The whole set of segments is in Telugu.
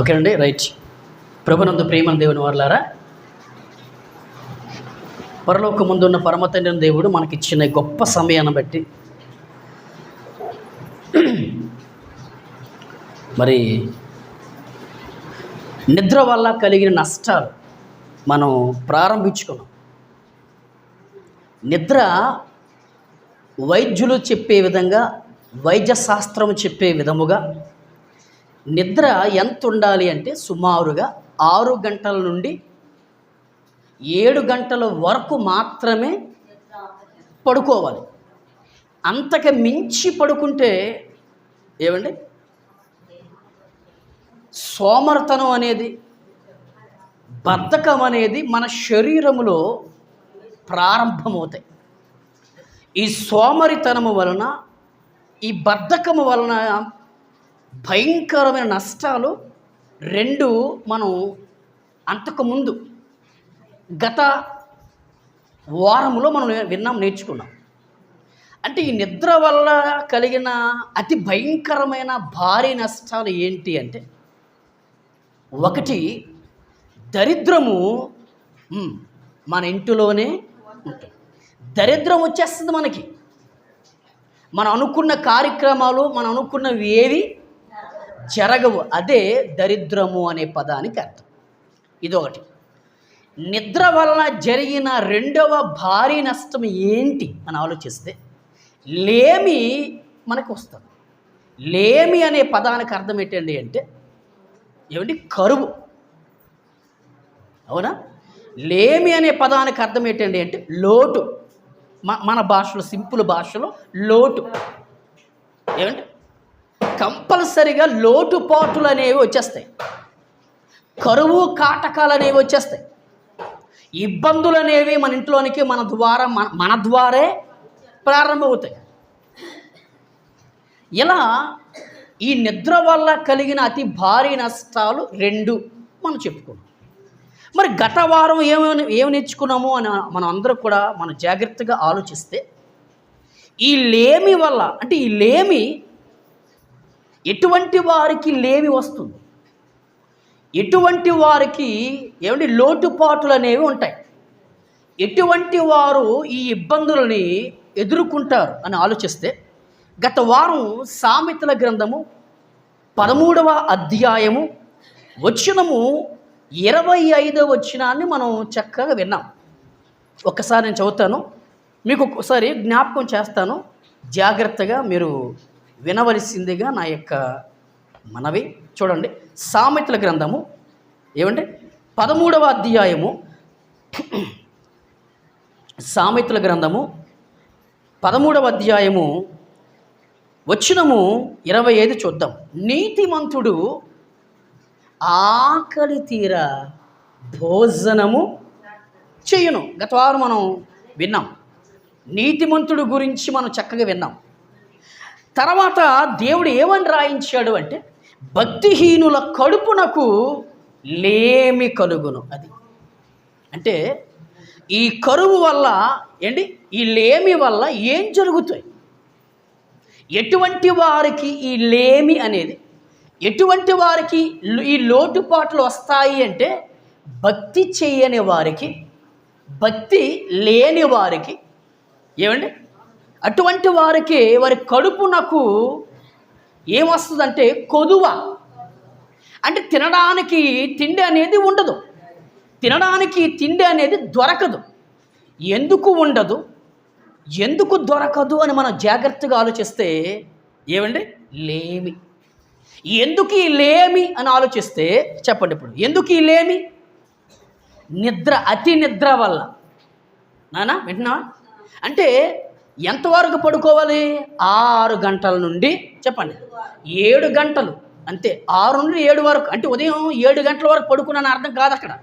ఓకే అండి రైట్. ప్రభునందు ప్రేమ దేవుని వారులారా పరలోక ముందున్న పరమతండ్రిని దేవుడు మనకిచ్చిన గొప్ప సమయాన్ని బట్టి మరి నిద్ర వల్ల కలిగిన నష్టాలు మనం ప్రారంభించుకున్నాం. నిద్ర వైద్యులు చెప్పే విధంగా వైద్య శాస్త్రం చెప్పే విధముగా నిద్ర ఎంత ఉండాలి అంటే సుమారుగా ఆరు గంటల నుండి ఏడు గంటల వరకు మాత్రమే పడుకోవాలి. అంతకు మించి పడుకుంటే ఏమండి? సోమరతనం అనేది బద్ధకం అనేది మన శరీరములో ప్రారంభమవుతాయి. ఈ సోమరితనము వలన ఈ బద్ధకము వలన భయంకరమైన నష్టాలు రెండు మనం అంతకుముందు గత వారంలో మనం విన్నాం నేర్చుకున్నాం. అంటే ఈ నిద్ర వల్ల కలిగిన అతి భయంకరమైన భారీ నష్టాలు ఏంటి అంటే ఒకటి దరిద్రము మన ఇంటిలోనే ఉంటుంది. దరిద్రం వచ్చేస్తుంది మనకి. మనం అనుకున్న కార్యక్రమాలు మనం అనుకున్నవి ఏవి జరగవు అదే దరిద్రము అనే పదానికి అర్థం. ఇదొకటి. నిద్ర వలన జరిగిన రెండవ భారీ నష్టం ఏంటి అని ఆలోచిస్తే లేమి మనకు వస్తుంది. లేమి అనే పదానికి అర్థం ఏంటండి అంటే ఏమిటి కరువు. అవునా? లేమి అనే పదానికి అర్థం ఏంటండి అంటే లోటు. మన భాషలో సింపుల్ భాషలో లోటు. ఏమంటే కంపల్సరిగా లోటుపాటులు అనేవి వచ్చేస్తాయి. కరువు కాటకాలు అనేవి వచ్చేస్తాయి. ఇబ్బందులు అనేవి మన ఇంట్లోనికి మన ద్వారా మన మన ద్వారే ప్రారంభమవుతాయి. ఇలా ఈ నిద్ర వల్ల కలిగిన అతి భారీ నష్టాలు రెండు మనం చెప్పుకున్నాం. మరి గత వారం ఏమేమి ఏమి నేర్చుకున్నాము అని మనం అందరూ కూడా మనం జాగ్రత్తగా ఆలోచిస్తే ఈ లేమి వల్ల అంటే ఈ లేమి ఎటువంటి వారికి లేమి వస్తుంది? ఎటువంటి వారికి ఏమంటే లోటుపాట్లు అనేవి ఉంటాయి. ఎటువంటి వారు ఈ ఇబ్బందులని ఎదుర్కొంటారు అని ఆలోచిస్తే గత వారం సామెతల గ్రంథము పదమూడవ అధ్యాయము వచ్చినము ఇరవై ఐదవ వచ్చినాన్ని మనం చక్కగా విన్నాం. ఒక్కసారి నేను చదువుతాను. మీకు ఒక్కసారి జ్ఞాపకం చేస్తాను. జాగ్రత్తగా మీరు వినవలసిందిగా నా యొక్క మనవి. చూడండి సామెతల గ్రంథము ఏమంటే పదమూడవ అధ్యాయము. సామెతల గ్రంథము పదమూడవ అధ్యాయము వచ్చినము ఇరవై ఐదు చూద్దాం. నీతిమంతుడు ఆకలి తీర భోజనము చేయను. గత వారం మనం విన్నాం. నీతిమంతుడు గురించి మనం చక్కగా విన్నాం. తర్వాత దేవుడు ఏమని రాయించాడు అంటే భక్తిహీనుల కడుపునకు లేమి కలుగును అది. అంటే ఈ కరువు వల్ల ఏంటి? ఈ లేమి వల్ల ఏం జరుగుతాయి? ఎటువంటి వారికి ఈ లేమి అనేది ఎటువంటి వారికి ఈ లోటుపాట్లు వస్తాయి అంటే భక్తి చేయని వారికి భక్తి లేని వారికి ఏమండి? అటువంటి వారికి వారి కడుపునకు ఏమొస్తుందంటే కొదువ. అంటే తినడానికి తిండి అనేది ఉండదు. తినడానికి తిండి అనేది దొరకదు. ఎందుకు ఉండదు? ఎందుకు దొరకదు అని మనం జాగ్రత్తగా ఆలోచిస్తే ఏమండి? లేమి. ఎందుకు ఈ లేమి అని ఆలోచిస్తే చెప్పండి ఇప్పుడు. ఎందుకు ఈ లేమి? నిద్ర అతి నిద్ర వల్ల. నానా వింటున్నా అంటే ఎంతవరకు పడుకోవాలి? ఆరు గంటల నుండి చెప్పండి. ఏడు గంటలు. అంతే ఆరు నుండి ఏడు వరకు. అంటే ఉదయం ఏడు గంటల వరకు పడుకున్నాను అర్థం కాదు అక్కడ.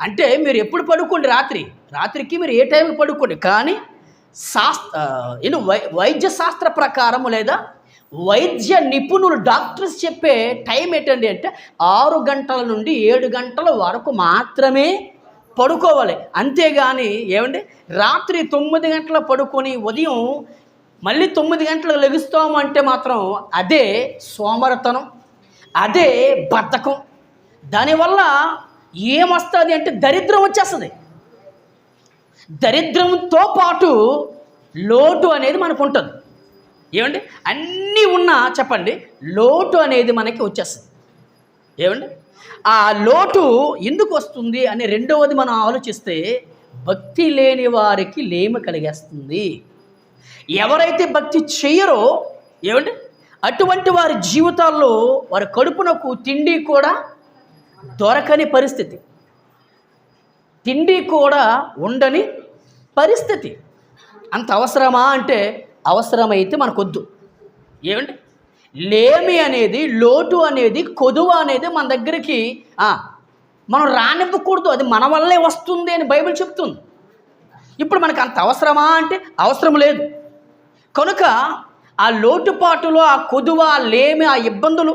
అంటే మీరు ఎప్పుడు పడుకోండి? రాత్రి. రాత్రికి మీరు ఏ టైంకి పడుకోండి? కానీ శాస్త్ర ఏదో వై వైద్య శాస్త్ర ప్రకారం లేదా వైద్య నిపుణులు డాక్టర్స్ చెప్పే టైం ఏంటండి అంటే ఆరు గంటల నుండి ఏడు గంటల వరకు మాత్రమే పడుకోవాలి. అంతేగాని ఏమండి? రాత్రి తొమ్మిది గంటల పడుకొని ఉదయం మళ్ళీ తొమ్మిది గంటలకు లెగుస్తాము అంటే మాత్రం అదే సోమరతనం అదే బద్ధకం. దానివల్ల ఏమొస్తుంది అంటే దరిద్రం వచ్చేస్తుంది. దరిద్రంతో పాటు లోటు అనేది మనకు ఉంటుంది. ఏమండి? అన్నీ ఉన్నా చెప్పండి లోటు అనేది మనకి వచ్చేస్తుంది. ఏమండి? ఆ లోటు ఎందుకు వస్తుంది అని రెండవది మనం ఆలోచిస్తే భక్తి లేని వారికి లేమి కలిగేస్తుంది. ఎవరైతే భక్తి చేయరో ఏమండి? అటువంటి వారి జీవితాల్లో వారి కడుపునకు తిండి కూడా దొరకని పరిస్థితి. తిండి కూడా ఉండని పరిస్థితి. అంత అవసరమా అంటే అవసరమైతే మనకొద్దు. ఏమండి? లేమి అనేది లోటు అనేది కొదువ అనేది మన దగ్గరికి మనం రానివ్వకూడదు. అది మన వల్లే వస్తుంది అని బైబిల్ చెప్తుంది. ఇప్పుడు మనకు అంత అవసరమా అంటే అవసరం లేదు. కనుక ఆ లోటుపాటులో ఆ కొదువ ఆ లేమి ఆ ఇబ్బందులు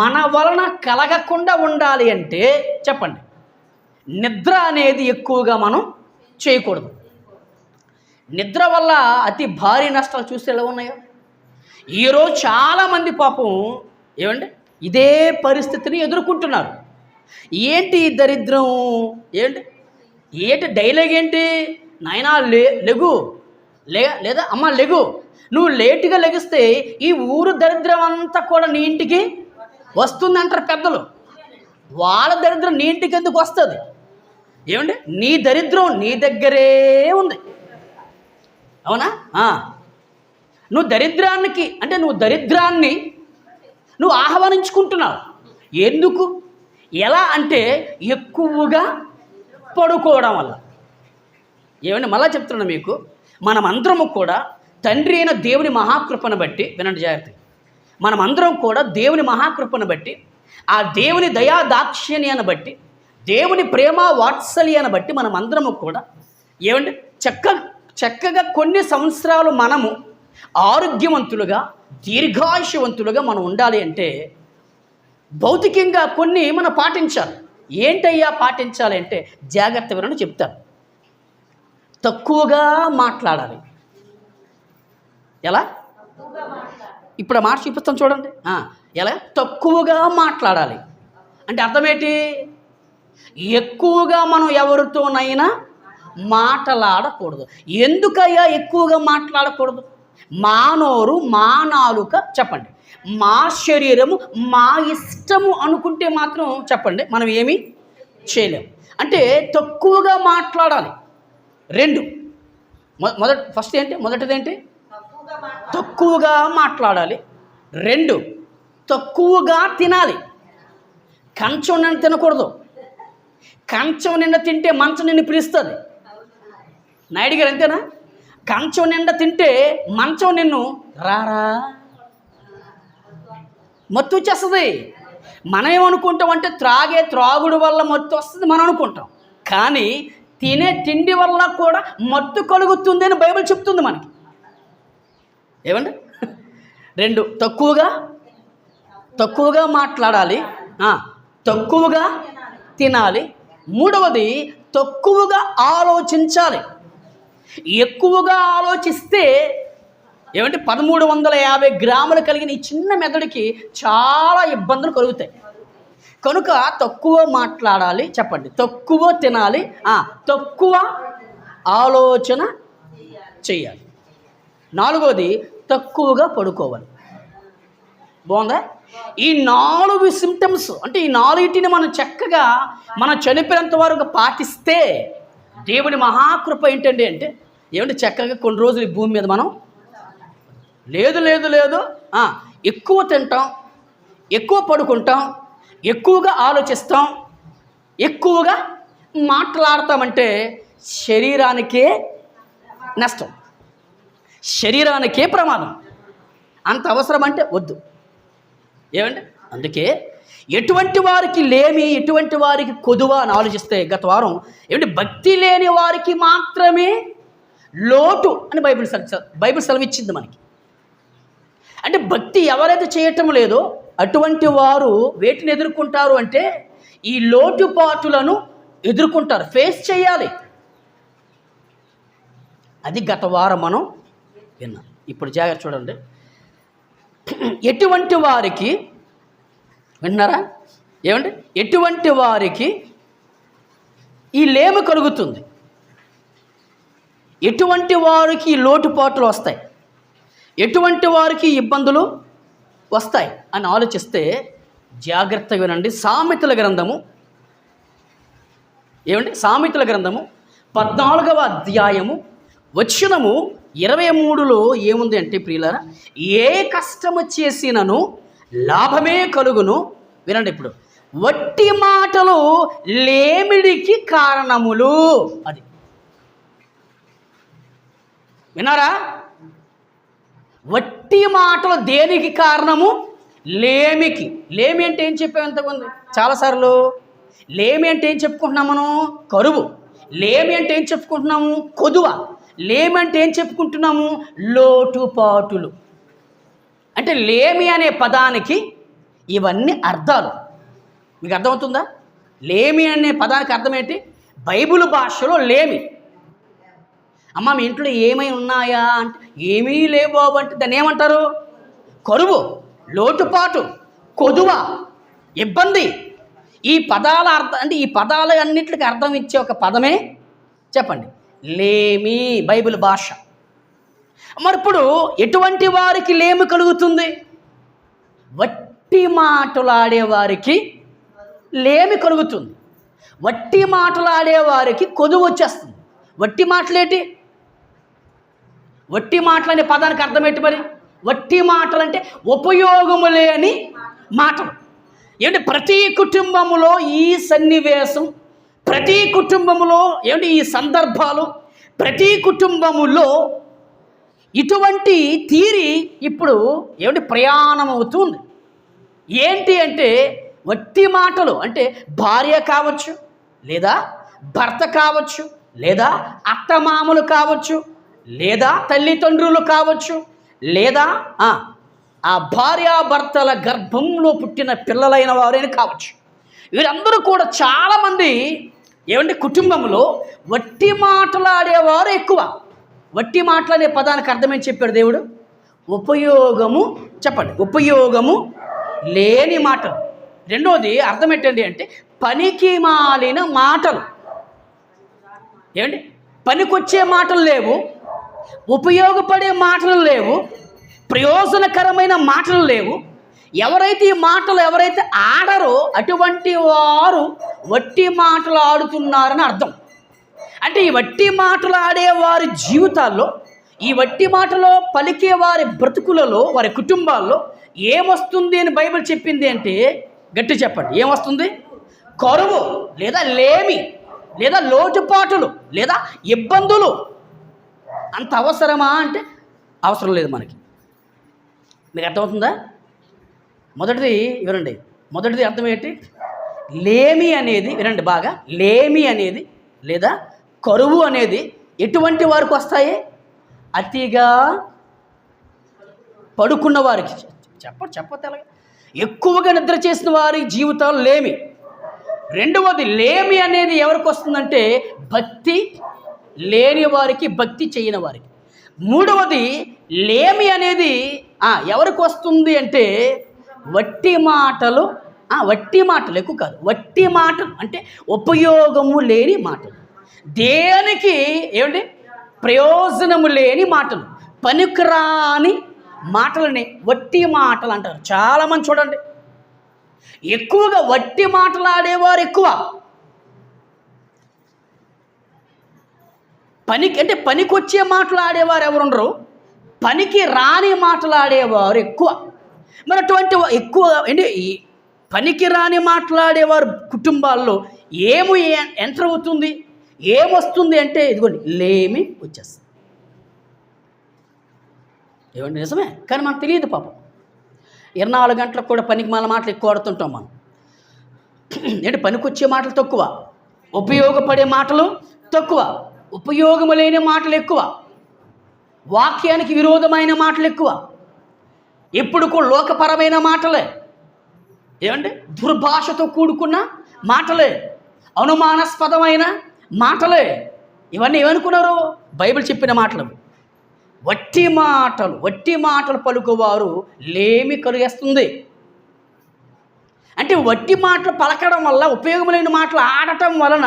మన వలన కలగకుండా ఉండాలి అంటే చెప్పండి. నిద్ర అనేది ఎక్కువగా మనం చేయకూడదు. నిద్ర వల్ల అతి భారీ నష్టాలు చూస్తే ఎలా ఉన్నాయో? ఈరోజు చాలామంది పాపం ఏమండి? ఇదే పరిస్థితిని ఎదుర్కొంటున్నారు. ఏంటి ఈ దరిద్రం? ఏంటి ఏంటి డైలాగ్ ఏంటి? నాయనా లే లెగు. లే లేదా అమ్మ లెగు. నువ్వు లేటుగా లెగిస్తే ఈ ఊరు దరిద్రం అంతా కూడా నీ ఇంటికి వస్తుందంటారు పెద్దలు. వాళ్ళ దరిద్రం నీ ఇంటికి ఎందుకు వస్తుంది? ఏమండి? నీ దరిద్రం నీ దగ్గరే ఉంది. అవునా? నువ్వు దరిద్రానికి అంటే నువ్వు దరిద్రాన్ని నువ్వు ఆహ్వానించుకుంటున్నావు. ఎందుకు? ఎలా అంటే ఎక్కువగా పడుకోవడం వల్ల. ఏమంటే మళ్ళా చెప్తున్నా మీకు. మనమందరము కూడా తండ్రి అయిన దేవుని మహాకృపను బట్టి వినండి జాగ్రత్త మనమందరం కూడా దేవుని మహాకృపను బట్టి ఆ దేవుని దయా దాక్షిణ్యాన్ని బట్టి దేవుని ప్రేమ వాత్సల్యాన్ని బట్టి మనమందరము కూడా ఏమంటే చక్క చక్కగా కొన్ని సంవత్సరాలు మనము ఆరోగ్యవంతులుగా దీర్ఘాయుషవంతులుగా మనం ఉండాలి అంటే భౌతికంగా కొన్ని మనం పాటించాలి. ఏంటయ్యా పాటించాలి అంటే జాగ్రత్త వినని చెప్తారు తక్కువగా మాట్లాడాలి. ఎలా? ఇప్పుడు ఆ మాట చూపిస్తాం చూడండి. ఎలా? తక్కువగా మాట్లాడాలి. అంటే అర్థమేంటి? ఎక్కువగా మనం ఎవరితోనైనా మాట్లాడకూడదు. ఎందుకయ్యా ఎక్కువగా మాట్లాడకూడదు? మానోరు మానాలుక మా నాలుక చెప్పండి. మా శరీరము మా ఇష్టము అనుకుంటే మాత్రం చెప్పండి. మనం ఏమీ చేయలేము అంటే తక్కువగా మాట్లాడాలి. రెండు. మొదట ఫస్ట్ ఏంటి? మొదటిది ఏంటి? తక్కువగా మాట్లాడాలి. రెండు. తక్కువగా తినాలి. కంచం నిన్న తినకూడదు. కంచం నిన్న తింటే మంచం నిన్ను పిలుస్తుంది. నాయుడు గారు అంతేనా? కంచం నిండా తింటే మంచం నిన్ను రారా? మత్తు వచ్చేస్తుంది. మనం ఏమనుకుంటాం అంటే త్రాగే త్రాగుడు వల్ల మత్తు వస్తుంది మనం అనుకుంటాం. కానీ తినే తిండి వల్ల కూడా మత్తు కలుగుతుంది అని బైబిల్ చెప్తుంది మనకి. ఏమండి? రెండు తక్కువగా తక్కువగా మాట్లాడాలి. తక్కువగా తినాలి. మూడవది తక్కువగా ఆలోచించాలి. ఎక్కువగా ఆలోచిస్తే ఏమంటే పదమూడు వందల యాభై గ్రాములు కలిగిన ఈ చిన్న మెదడుకి చాలా ఇబ్బందులు కలుగుతాయి. కనుక తక్కువ మాట్లాడాలి చెప్పండి. తక్కువ తినాలి తక్కువ ఆలోచన చేయాలి. నాలుగోది తక్కువగా పడుకోవాలి. బాగుందా? ఈ నాలుగు సిమ్టమ్స్ అంటే ఈ నాలుగిటిని మనం చక్కగా మనం చనిపోయినంత వరకు పాటిస్తే దేవుని మహాకృప ఏంటండి అంటే ఏమంటే చక్కగా కొన్ని రోజులు ఈ భూమి మీద మనం లేదు లేదు లేదు ఎక్కువ తింటాం ఎక్కువ పడుకుంటాం ఎక్కువగా ఆలోచిస్తాం ఎక్కువగా మాట్లాడతామంటే శరీరానికే నష్టం శరీరానికే ప్రమాదం. అంత అవసరం అంటే వద్దు. ఏమండి? అందుకే ఎటువంటి వారికి లేమి ఎటువంటి వారికి కొదువ అని ఆలోచిస్తే గత వారం ఏమంటే భక్తి లేని వారికి మాత్రమే లోటు అని బైబిల్ బైబిల్ సెలవిచ్చింది మనకి. అంటే భక్తి ఎవరైతే చేయటం లేదో అటువంటి వారు వేటిని ఎదుర్కొంటారు అంటే ఈ లోటుపాటులను ఎదుర్కొంటారు ఫేస్ చేయాలి. అది గత వారం మనం విన్నాం. ఇప్పుడు జాగ్రత్త చూడండి. ఎటువంటి వారికి విన్నారా? ఏమండి? ఎటువంటి వారికి ఈ లేమి కలుగుతుంది. ఎటువంటి వారికి లోటుపాట్లు వస్తాయి? ఎటువంటి వారికి ఇబ్బందులు వస్తాయి? అని ఆలోచిస్తే జాగ్రత్తగా వినండి. సామెతల గ్రంథము ఏమండి? సామెతల గ్రంథము పద్నాలుగవ అధ్యాయము వచ్చినము ఇరవై మూడులో ఏముంది అంటే ప్రియులారా? ఏ కష్టము చేసినను లాభమే కలుగును. వినండి ఇప్పుడు. వట్టి మాటలు లేమిడికి కారణములు. అది. విన్నారా? వట్టి మాటలు దేనికి కారణము? లేమికి. లేమి అంటే ఏం చెప్పాం ఇంతకుముందు? చాలాసార్లు. లేమి అంటే ఏం చెప్పుకుంటున్నాం మనం? కరువు. లేమి అంటే ఏం చెప్పుకుంటున్నాము? కొదువ. లేమి అంటే ఏం చెప్పుకుంటున్నాము? లోటుపాటులు. అంటే లేమి అనే పదానికి ఇవన్నీ అర్థాలు. మీకు అర్థమవుతుందా? లేమి అనే పదానికి అర్థం ఏంటి? బైబిల్ భాషలో లేమి. అమ్మ మీ ఇంట్లో ఏమై ఉన్నాయా అంటే ఏమీ లేవు బాబు అంటే దాన్ని ఏమంటారు? కరువు లోటుపాటు కొదువ ఇబ్బంది. ఈ పదాల అర్థం అంటే ఈ పదాలు అన్నిటికి అర్థం ఇచ్చే ఒక పదమే చెప్పండి. లేమి బైబిల్ భాష. మరి ఇప్పుడు ఎటువంటి వారికి లేమి కలుగుతుంది? వట్టి మాటలాడే వారికి లేమి కలుగుతుంది. వట్టి మాటలాడే వారికి కొదువు వచ్చేస్తుంది. వట్టి మాటలేటి? వట్టి మాటలు అనే పదానికి అర్థం ఏంటి మరి? వట్టి మాటలు అంటే ఉపయోగము లేని మాటలు. ఏమంటే? ప్రతి కుటుంబములో ఈ సన్నివేశం ప్రతి కుటుంబములో ఏమంటే? ఈ సందర్భాలు ప్రతి కుటుంబములో ఇటువంటి తీరి ఇప్పుడు ఏమిటి ప్రయాణం అవుతుంది ఏంటి అంటే వట్టి మాటలు అంటే భార్య కావచ్చు లేదా భర్త కావచ్చు లేదా అత్తమామలు కావచ్చు లేదా తల్లిదండ్రులు కావచ్చు లేదా ఆ, భార్యాభర్తల గర్భంలో పుట్టిన పిల్లలైన వారైనా కావచ్చు. వీరందరూ కూడా చాలామంది ఏమంటే కుటుంబంలో వట్టి మాటలాడేవారు ఎక్కువ. వట్టి మాటలనే పదానికి అర్థమేం చెప్పాడు దేవుడు? ఉపయోగము చెప్పండి. ఉపయోగము లేని మాటలు. రెండోది అర్థం ఏంటండి అంటే పనికి మాలిన మాటలు. ఏమండి? పనికొచ్చే మాటలు లేవు ఉపయోగపడే మాటలు లేవు ప్రయోజనకరమైన మాటలు లేవు. ఎవరైతే ఈ మాటలు ఎవరైతే ఆడరో అటువంటి వారు వట్టి మాటలు ఆడుతున్నారని అర్థం. అంటే ఈ వట్టి మాటలు ఆడే వారి జీవితాల్లో ఈ వట్టి మాటలో పలికే వారి బ్రతుకులలో వారి కుటుంబాల్లో ఏమొస్తుంది అని బైబిల్ చెప్పింది అంటే గట్టి చెప్పండి ఏమొస్తుంది? కరువు లేదా లేమి లేదా లోటుపాటులు లేదా ఇబ్బందులు. అంత అవసరమా అంటే అవసరం లేదు మనకి. మీకు అర్థమవుతుందా? మొదటిది వినండి. మొదటిది అర్థం ఏంటి? లేమి అనేది వినండి బాగా లేమి అనేది లేదా కరువు అనేది ఎటువంటి వారికి వస్తాయి? అతిగా పడుకున్న వారికి. చెప్ప చెప్పతల ఎక్కువగా నిద్ర చేసిన వారి జీవితాలు లేమి. రెండవది లేమి అనేది ఎవరికి వస్తుందంటే భక్తి లేని వారికి భక్తి చేయని వారికి. మూడవది లేమి అనేది ఎవరికి వస్తుంది అంటే వట్టి మాటలు వట్టి మాటలు ఎక్కువ కాదు. వట్టి మాటలు అంటే ఉపయోగము లేని మాటలు. దేనికి? ఏమండి? ప్రయోజనము లేని మాటలు. పనికిరాని మాటలని వట్టి మాటలు అంటారు. చాలామంది చూడండి. ఎక్కువగా వట్టి మాటలాడేవారు ఎక్కువ. పనికి అంటే పనికొచ్చే మాటలాడేవారు ఎవరుండరు? పనికి రాని మాట్లాడేవారు ఎక్కువ. మరి అటువంటి ఎక్కువ అంటే పనికి రాని మాట్లాడేవారు కుటుంబాల్లో ఏమి ఎంటర్ అవుతుంది? ఏమొస్తుంది అంటే ఇదిగోండి లేమి వచ్చేస్తుంది. ఏమండి నిజమే? కానీ మనకు తెలియదు పాపం. ఇరవై నాలుగు గంటలకు కూడా పనికి మన మాటలు ఎక్కువ ఆడుతుంటాం మనం. ఏంటి పనికొచ్చే మాటలు తక్కువ? ఉపయోగపడే మాటలు తక్కువ. ఉపయోగము లేని మాటలు ఎక్కువ. వాక్యానికి విరోధమైన మాటలు ఎక్కువ. ఎప్పుడు కూడా లోకపరమైన మాటలే. ఏమండి? దుర్భాషతో కూడుకున్న మాటలే. అనుమానాస్పదమైన మాటలే. ఇవన్నీ ఏమనుకున్నారు? బైబిల్ చెప్పిన మాటలు వట్టి మాటలు వట్టి మాటలు పలుకువారు లేమి కలిగేస్తుంది అంటే వట్టి మాటలు పలకడం వల్ల ఉపయోగమైన మాటలు ఆడటం వలన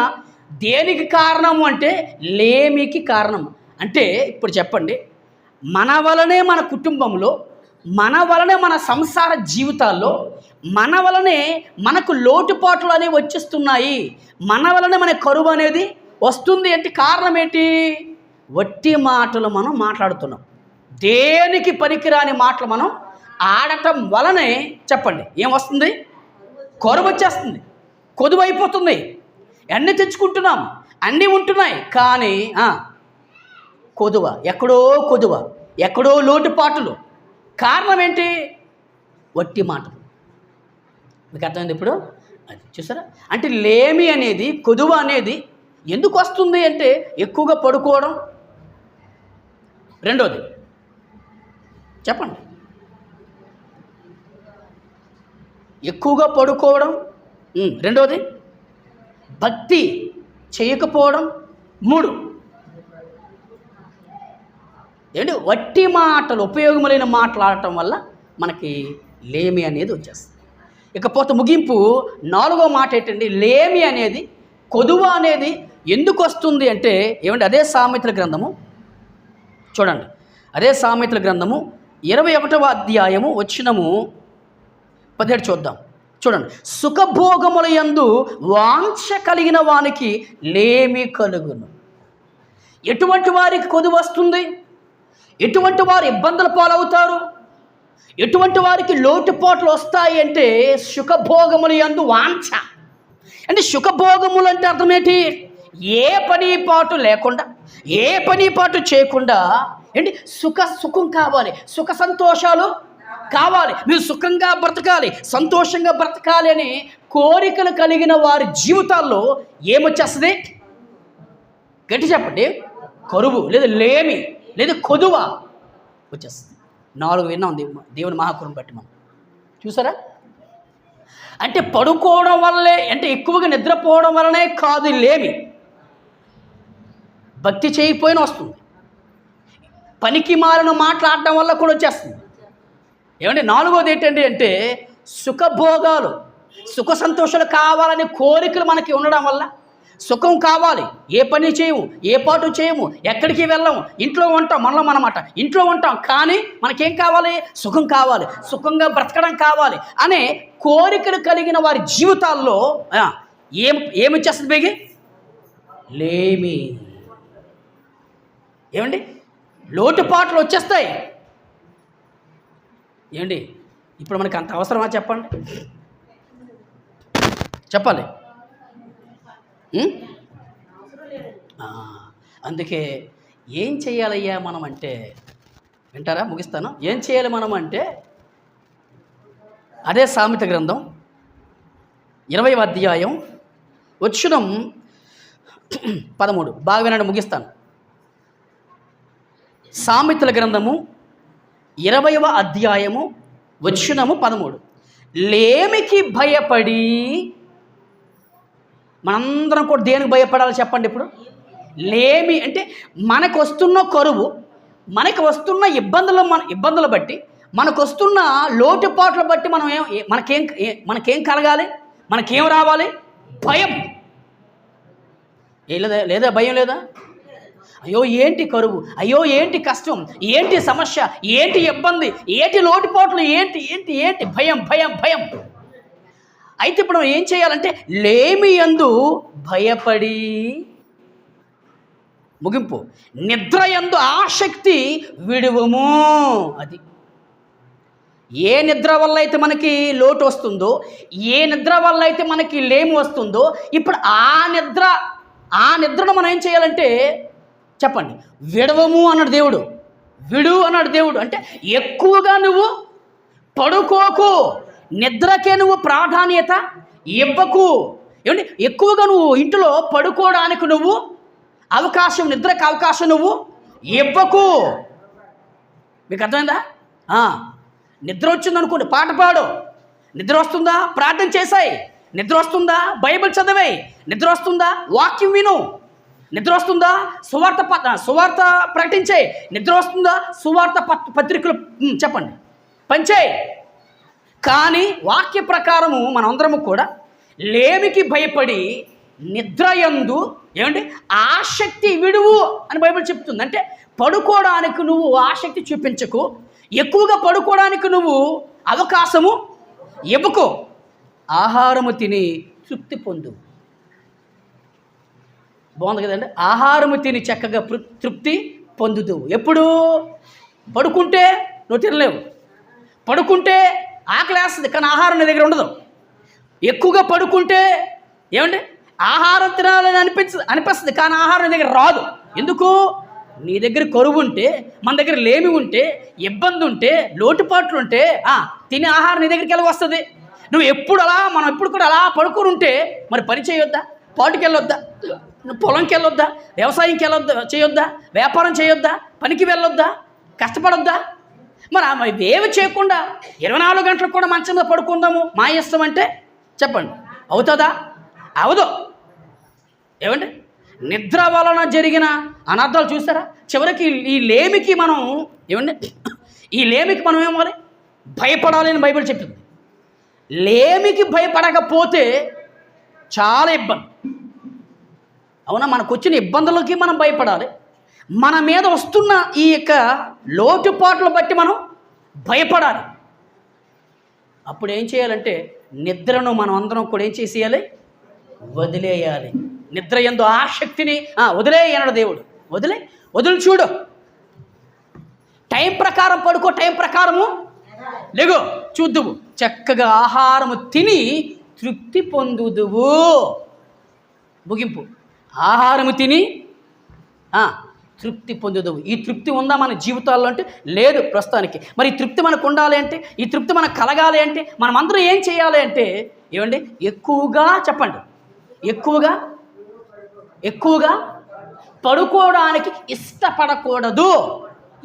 దేనికి కారణము అంటే లేమికి కారణం. అంటే ఇప్పుడు చెప్పండి మన వలనే మన కుటుంబంలో మన వలనే మన సంసార జీవితాల్లో మన వలనే మనకు లోటుపాట్లు అనేవి వచ్చేస్తున్నాయి. మన వలనే మన కరువు అనేది వస్తుంది. అంటే కారణం ఏంటి? వట్టి మాటలు మనం మాట్లాడుతున్నాం. దేనికి పనికిరాని మాటలు మనం ఆడటం వలనే చెప్పండి. ఏం వస్తుంది? కరువు వచ్చేస్తుంది. కొదువు అయిపోతుంది. అన్నీ తెచ్చుకుంటున్నాం. అన్నీ ఉంటున్నాయి. కానీ కొదువ. ఎక్కడో కొదువ. ఎక్కడో లోటుపాటులు. కారణం ఏంటి? వట్టి మాటలు మీకు అర్థమైంది ఇప్పుడు? అది చూసారా? అంటే లేమి అనేది కొదువ అనేది ఎందుకు వస్తుంది అంటే ఎక్కువగా పడుకోవడం? రెండోది. చెప్పండి. ఎక్కువగా పడుకోవడం? రెండోది. భక్తి చేయకపోవడం? మూడు. ఏంటి? వట్టి మాటలు ఉపయోగములైన మాట్లాడటం వల్ల మనకి లేమి అనేది వచ్చేస్తుంది. ఇకపోతే ముగింపు నాలుగో మాట ఏంటండి? లేమి అనేది కొదువ అనేది ఎందుకు వస్తుంది అంటే ఏమంటే అదే సామెతల గ్రంథము. చూడండి. అదే సామెతల గ్రంథము. ఇరవై ఒకటవ అధ్యాయము వచ్చినము. పదిహేడు చూద్దాం. చూడండి. సుఖభోగముల యందు వాంఛ కలిగిన వానికి లేమి కలుగును. ఎటువంటి వారికి కొదువ వస్తుంది? ఎటువంటి వారు ఇబ్బందుల పాలవుతారు? ఎటువంటి వారికి లోటుపాట్లు వస్తాయి అంటే సుఖభోగములు అందు వాంఛ. అంటే సుఖభోగములు అంటే అర్థం ఏంటి ఏ పని పాటు లేకుండా ఏ పని పాటు చేయకుండా ఏంటి? సుఖ సుఖం కావాలి. సుఖ సంతోషాలు కావాలి. మీరు సుఖంగా బ్రతకాలి సంతోషంగా బ్రతకాలి అని కోరికలు కలిగిన వారి జీవితాల్లో ఏమొచ్చేస్తుంది? గట్టి చెప్పండి. కరువు లేదా లేమి. లేదా కొదువ వచ్చేస్తుంది. నాలుగు విన్నాం దేవుని మహాకురం బట్టి మనం. చూసారా? అంటే పడుకోవడం వల్లే అంటే ఎక్కువగా నిద్రపోవడం వల్లనే కాదు లేమి. భక్తి చేయకపోయినా వస్తుంది. పనికి మాలిన మాట్లాడడం వల్ల కూడా వచ్చేస్తుంది. ఏమంటే నాలుగోది ఏంటండి అంటే సుఖభోగాలు సుఖ సంతోషాలు కావాలనే కోరికలు మనకి ఉండడం వల్ల సుఖం కావాలి. ఏ పని చేయము ఏ పాటు చేయము ఎక్కడికి వెళ్ళము ఇంట్లో ఉంటాం మనలో మనమాట ఇంట్లో ఉంటాం కానీ మనకేం కావాలి? సుఖం కావాలి. సుఖంగా బ్రతకడం కావాలి అనే కోరికలు కలిగిన వారి జీవితాల్లో ఏం ఏమిచ్చేస్తుంది బేగి? లేమి. ఏమండి? లోటుపాట్లు వచ్చేస్తాయి. ఏమండి? ఇప్పుడు మనకి అంత అవసరమా చెప్పండి? చెప్పాలి. అందుకే ఏం చేయాలయ్యా మనం అంటే వింటారా? ముగిస్తాను. ఏం చేయాలి మనం అంటే అదే సామెత గ్రంథం ఇరవై అధ్యాయం వచ్చునం పదమూడు. బాగా వినండి ముగిస్తాను. సామెతల గ్రంథము ఇరవైవ అధ్యాయము వచ్చునము పదమూడు. లేమికి భయపడి మనందరం కూడా దేనికి భయపడాలి చెప్పండి ఇప్పుడు? లేమి అంటే మనకు వస్తున్న కరువు మనకు వస్తున్న ఇబ్బందులు మన ఇబ్బందులు బట్టి మనకు వస్తున్న లోటుపాట్లు బట్టి మనం ఏం మనకేం మనకేం కలగాలి? మనకేం రావాలి? భయం. ఏ లేదా లేదా భయం లేదా? అయ్యో ఏంటి కరువు? అయ్యో ఏంటి కష్టం? ఏంటి సమస్య? ఏంటి ఇబ్బంది? ఏంటి లోటుపాట్లు? ఏంటి ఏంటి ఏంటి? భయం భయం భయం. అయితే ఇప్పుడు మనం ఏం చేయాలంటే లేమి యందు భయపడి ముగింపు. నిద్ర యందు ఆసక్తి విడువము అది. ఏ నిద్ర వల్ల అయితే మనకి లోటు వస్తుందో ఏ నిద్ర వల్ల అయితే మనకి లేమి వస్తుందో ఇప్పుడు ఆ నిద్ర ఆ నిద్రను మనం ఏం చేయాలంటే చెప్పండి. విడవము అన్నాడు దేవుడు. విడు అన్నాడు దేవుడు. అంటే ఎక్కువగా నువ్వు పడుకోకు. నిద్రకే నువ్వు ప్రాధాన్యత ఇవ్వకు. ఏమండి? ఎక్కువగా నువ్వు ఇంట్లో పడుకోవడానికి నువ్వు అవకాశం నిద్రకు అవకాశం నువ్వు ఇవ్వకు. మీకు అర్థమైందా? నిద్ర వచ్చింది అనుకోండి పాట పాడు. నిద్ర వస్తుందా? ప్రార్థన చేసాయి నిద్ర వస్తుందా? బైబిల్ చదివే నిద్ర వస్తుందా? వాక్యం విను. నిద్ర వస్తుందా? సువార్త ప- సువార్త ప్రకటించే నిద్ర వస్తుందా? సువార్త పత్రికలు చెప్పండి. పంచేయి. కానీ వాక్య ప్రకారము మనందరము కూడా లేమికి భయపడి నిద్రయందు ఏమంటే ఆసక్తి విడువు అని బైబిల్ చెప్తుంది. అంటే పడుకోవడానికి నువ్వు ఆసక్తి చూపించకు. ఎక్కువగా పడుకోవడానికి నువ్వు అవకాశము ఇవ్వకు. ఆహారము తిని తృప్తి పొందు. బాగుంది కదండి? ఆహారము తిని చక్కగా తృప్తి పొందుదు ఎప్పుడు? పడుకుంటే నువ్వు తినలేవు. పడుకుంటే ఆకలి వేస్తుంది కానీ ఆహారం నీ దగ్గర ఉండదు. ఎక్కువగా పడుకుంటే ఏమండి? ఆహారం తినాలని అనిపించ అనిపిస్తుంది కానీ ఆహారం నీ దగ్గర రాదు. ఎందుకు? నీ దగ్గర కరువు ఉంటే మన దగ్గర లేమి ఉంటే ఇబ్బంది ఉంటే లోటుపాట్లు ఉంటే ఆ, తినే ఆహారం నీ దగ్గరికి వెళ్ళి వస్తుంది? నువ్వు ఎప్పుడు అలా మనం ఎప్పుడు కూడా అలా పడుకుని ఉంటే మరి పని చేయొద్దా? పాటుకి వెళ్ళొద్దా నువ్వు పొలంకి వెళ్ళొద్దా వ్యవసాయంకి వెళ్ళొద్దా చేయొద్దా? వ్యాపారం చేయొద్దా? పనికి వెళ్ళొద్దా? కష్టపడొద్దా? మరి ఆమె ఇవేవి చేయకుండా ఇరవై నాలుగు గంటలకు కూడా మంచం మీద పడుకుందాము మా ఇష్టం అంటే చెప్పండి. అవుతుందా? అవదు. ఏమండి? నిద్ర వలన జరిగిన అనర్థాలు చూసారా? చివరికి ఈ లేమికి మనం ఏమండి? ఈ లేమికి మనం ఏమవ్వాలి భయపడాలి అని బైబిల్ చెప్పింది. లేమికి భయపడకపోతే చాలా ఇబ్బంది. అవునా? మనకు వచ్చిన ఇబ్బందులకి మనం భయపడాలి. మన మీద వస్తున్న ఈ యొక్క లోటుపాట్లు బట్టి మనం భయపడాలి. అప్పుడు ఏం చేయాలంటే నిద్రను మనం అందరం కూడా ఏం చేసేయాలి? వదిలేయాలి. నిద్ర ఎందు ఆసక్తిని ఆ, వదిలేయనడు దేవుడు. వదిలే వదిలి చూడు. టైం ప్రకారం పడుకో టైం ప్రకారము లేగో చూద్దువు. చక్కగా ఆహారము తిని తృప్తి పొందుదువు. ముగింపు. ఆహారము తిని తృప్తి పొందుదవు. ఈ తృప్తి ఉందా మన జీవితాల్లో అంటే లేదు ప్రస్తుతానికి. మరి ఈ తృప్తి మనకు ఉండాలి అంటే ఈ తృప్తి మనకు కలగాలి అంటే మనం అందరం ఏం చేయాలి అంటే ఏమండి? ఎక్కువగా చెప్పండి. ఎక్కువగా? ఎక్కువగా? పడుకోవడానికి ఇష్టపడకూడదు.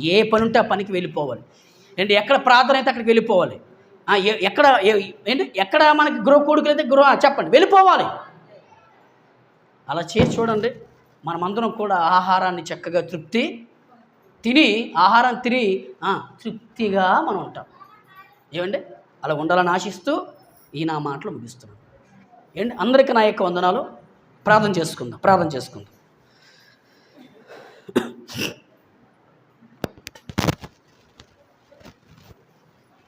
ఏ పని ఉంటే ఆ పనికి వెళ్ళిపోవాలి. ఏంటి? ఎక్కడ ప్రార్థన అయితే అక్కడికి వెళ్ళిపోవాలి. ఎక్కడ ఏంటి? ఎక్కడ మనకి గృహ కొడుకులు అయితే గృహ చెప్పండి. వెళ్ళిపోవాలి. అలా చేసి చూడండి. మనమందరం కూడా ఆహారాన్ని చక్కగా తృప్తి తిని ఆహారం తిని తృప్తిగా మనం ఉంటాం. ఏమండి? అలా ఉండాలని ఆశిస్తూ ఈ నా మాటలు ముగిస్తున్నాను. ఏంటి అందరికీ నా యొక్క వందనాలు. ప్రార్థన చేసుకుందాం. ప్రార్థన చేసుకుందాం.